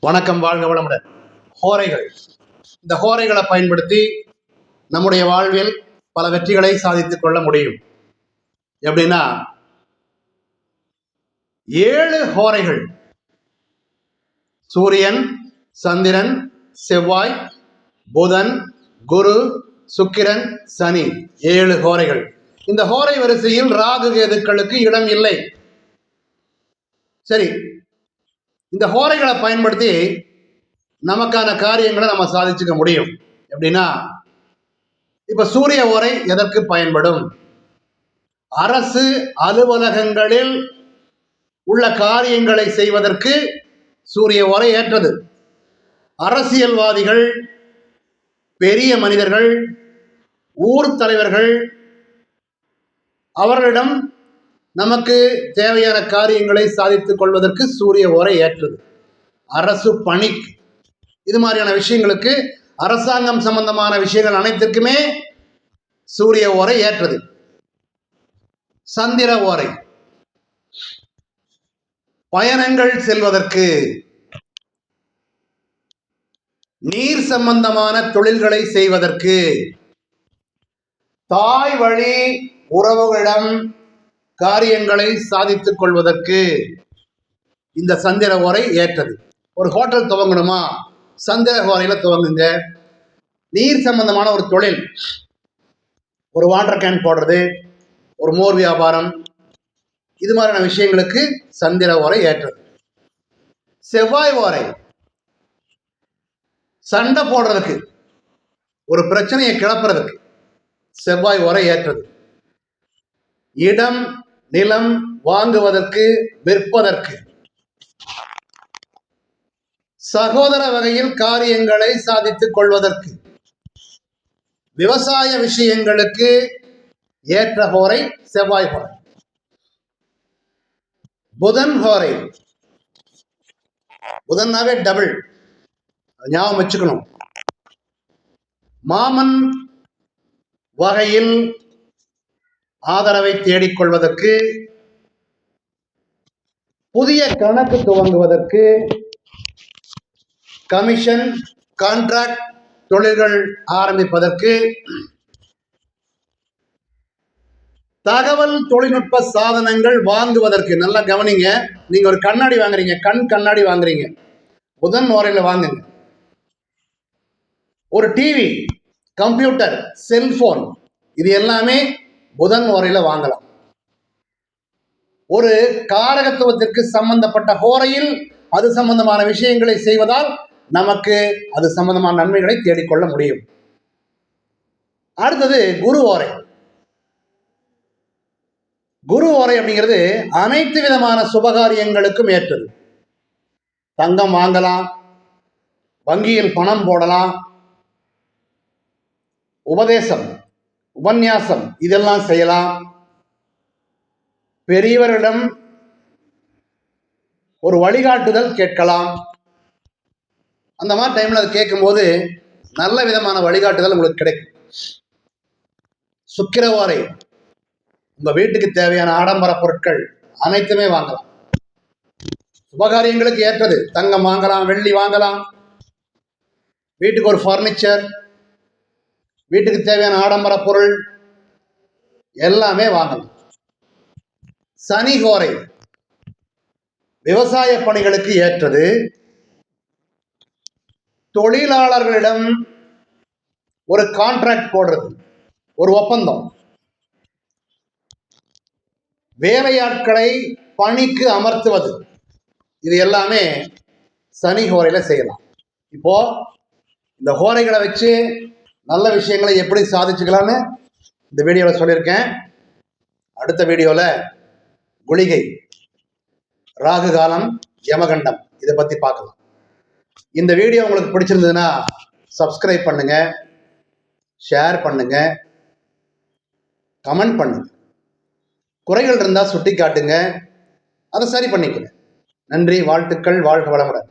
வணக்கம் வாழ்க வளமுடன். ஹோரைகள். இந்த ஹோரைகளை பயன்படுத்தி நம்முடைய வாழ்வில் பல வெற்றிகளை சாதித்துக் கொள்ள முடியும். எப்படின்னா ஏழு ஹோரைகள். சூரியன் சந்திரன் செவ்வாய் புதன் குரு சுக்கிரன் சனி. ஏழு ஹோரைகள். இந்த ஹோரை வரிசையில் ராகு கேதுக்களுக்கு இடம் இல்லை. சரி இந்த ஹோரைகளை பயன்படுத்தி நமக்கான காரியங்களை நம்ம சாதிச்சுக்க முடியும். எப்படின்னா இப்ப சூரிய ஓரை எதற்கு பயன்படும்? அரசு அலுவலகங்களில் உள்ள காரியங்களை செய்வதற்கு சூரிய ஓரை ஏற்றது. அரசியல்வாதிகள் பெரிய மனிதர்கள் ஊர் தலைவர்கள் அவர்களிடம் நமக்கு தேவையான காரியங்களை சாதித்துக் கொள்வதற்கு சூரிய ஓரை ஏற்றது. அரசு பணி. இது மாதிரியான விஷயங்களுக்கு அரசாங்கம் சம்பந்தமான விஷயங்கள் அனைத்துக்குமே சூரிய ஓரை ஏற்றது. சந்திர ஓரை. பயணங்கள் செல்வதற்கு நீர் சம்பந்தமான தொழில்களை செய்வதற்கு தாய் வழி உறவுகளிடம் காரியங்களை சாதித்துக் கொள்வதற்கு இந்த சந்திர ஓரை ஏற்றது. ஒரு ஹோட்டல் துவங்கணுமா? சந்திர ஓரையில் துவங்குங்க. நீர் சம்பந்தமான ஒரு தொழில். ஒரு வாட்டர் கேன் போடுறது ஒரு மோர் வியாபாரம். இது மாதிரியான விஷயங்களுக்கு சந்திர ஓரை ஏற்றது. செவ்வாய் ஓரை. சண்டை போடுறதுக்கு ஒரு பிரச்சனையை கிளப்புறதுக்கு செவ்வாய் ஓரை ஏற்றது. இடம் நிலம் வாங்குவதற்கு விற்பதற்கு. சகோதர வகையில் காரியங்களை சாதித்துக் கொள்வதற்கு. விவசாய விஷயங்களுக்கு ஏற்ற ஹோரை செவ்வாய் ஹோரை புதன் ஹோரை புதன்னாவே டபுள் ஞாபகம் வச்சுக்கணும். மாமன் வகையில் ஆதரவை தேடிக்கொள்வதற்கு புதிய கணக்கு துவங்குவதற்கு கமிஷன் கான்ட்ராக்ட் தொழில்கள் ஆரம்பிப்பதற்கு தகவல் தொழில்நுட்ப சாதனங்கள் வாங்குவதற்கு. நல்லா கவனிங்க நீங்க ஒரு கண்ணாடி வாங்குறீங்க கண் கண்ணாடி வாங்குறீங்க. புதன் முறையில வாங்குங்க. ஒரு டிவி கம்ப்யூட்டர் செல்போன் இது எல்லாமே புதன் ஓரையில் வாங்கலாம். ஒரு காரகத்துவத்திற்கு சம்பந்தப்பட்ட ஹோரையில் அது சம்பந்தமான விஷயங்களை செய்வதால் நமக்கு அது சம்பந்தமான நன்மைகளை தேடிக்கொள்ள முடியும். அடுத்தது குரு ஓரை. குரு ஓரை அப்படிங்கிறது அனைத்து விதமான சுபகாரியங்களுக்கும் ஏற்றது. தங்கம் வாங்கலாம் வங்கியில் பணம் போடலாம் உபதேசம். உபன்யாசம். இதெல்லாம் செய்யலாம். பெரியவரிடம் ஒரு வழிகாட்டுதல் கேட்கலாம். அந்த மாதிரி டைமில் அது கேட்கும்போது நல்ல விதமான வழிகாட்டுதல் உங்களுக்கு கிடைக்கும். சுக்கிரவாரை உங்கள் வீட்டுக்கு தேவையான ஆடம்பர பொருட்கள் அனைத்துமே வாங்கலாம். சுபகாரியங்களுக்கு ஏற்றது. தங்கம் வாங்கலாம் வெள்ளி வாங்கலாம். வீட்டுக்கு ஒரு ஃபர்னிச்சர் வீட்டுக்கு தேவையான ஆடம்பர பொருள் எல்லாமே வாங்கலாம். சனி கோரை விவசாய பணிகளுக்கு ஏற்றது. தொழிலாளர்களிடம் ஒரு கான்ட்ராக்ட் போடுறது ஒரு ஒப்பந்தம். வேலையாட்களை பணிக்கு அமர்த்துவது இது எல்லாமே சனி ஹோரையில் செய்யலாம். இப்போ இந்த ஹோரைகளை வச்சு நல்ல விஷயங்களை எப்படி சாதிச்சுக்கலான்னு இந்த வீடியோவில் சொல்லியிருக்கேன். அடுத்த வீடியோவில் குளிகை ராகு காலம் யமகண்டம் இதை பற்றி பார்க்கலாம். இந்த வீடியோ உங்களுக்கு பிடிச்சிருந்ததுன்னா சப்ஸ்கிரைப் பண்ணுங்க ஷேர் பண்ணுங்க கமெண்ட் பண்ணுங்க. குறைகள் இருந்தால் சுட்டி காட்டுங்க அதை சரி பண்ணிக்கிறேன் நன்றி வாழ்த்துக்கள் வாழ்க வளமுடன்.